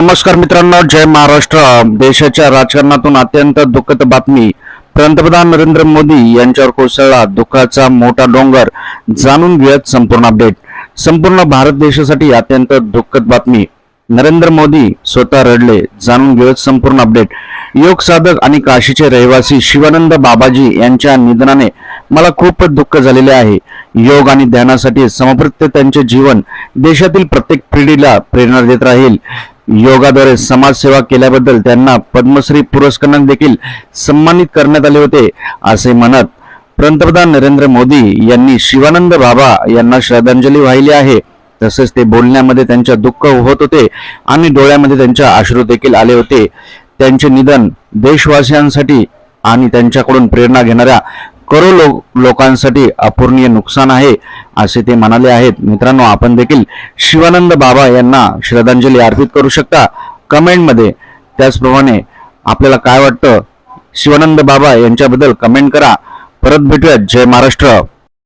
नमस्कार मित्रांनो जय महाराष्ट्र. देशाच्या राजकारणातून अत्यंत दुःखद बातमी. पंतप्रधान नरेंद्र मोदी यांच्यावर कोसळला दुःखाचा मोठा डोंगर जाणून घेत संपूर्ण अपडेट. संपूर्ण भारत देशासाठी अत्यंत दुःखद बातमी. नरेंद्र मोदी स्वतः रडले जाणून घेऊयात संपूर्ण अपडेट. योग साधक आणि काशीचे रहिवासी शिवानंद बाबाजी यांच्या निधनाने मला खूप दुःख झालेले आहे. योग आणि ध्यानासाठी समप्रत्य त्यांचे जीवन देशातील प्रत्येक पिढीला प्रेरणा देत राहील. योगाद्वारे समाजसेवा केल्याबद्दल त्यांना पद्मश्री पुरस्काराने देखील सन्मानित करण्यात आले होते असे म्हणत पंतप्रधान नरेंद्र मोदी यांनी शिवानंद बाबा यांना श्रद्धांजली वाहिली आहे. तसेच ते बोलण्यामध्ये त्यांच्या दुःख होत होते आणि डोळ्यामध्ये त्यांच्या अश्रू देखील आले होते. त्यांचे निधन देशवासियांसाठी आणि त्यांच्याकडून प्रेरणा घेणाऱ्या करो लो- लोकांसाठी अपूर्णीय नुकसान आहे असे ते म्हणाले आहेत. मित्रांनो आपण देखील शिवानंद बाबा यांना श्रद्धांजली अर्पित करू शकता. कमेंटमध्ये त्याचप्रमाणे आपल्याला काय वाटतं? शिवानंद बाबा यांच्याबद्दल कमेंट करा. परत भेटूयात. जय महाराष्ट्र.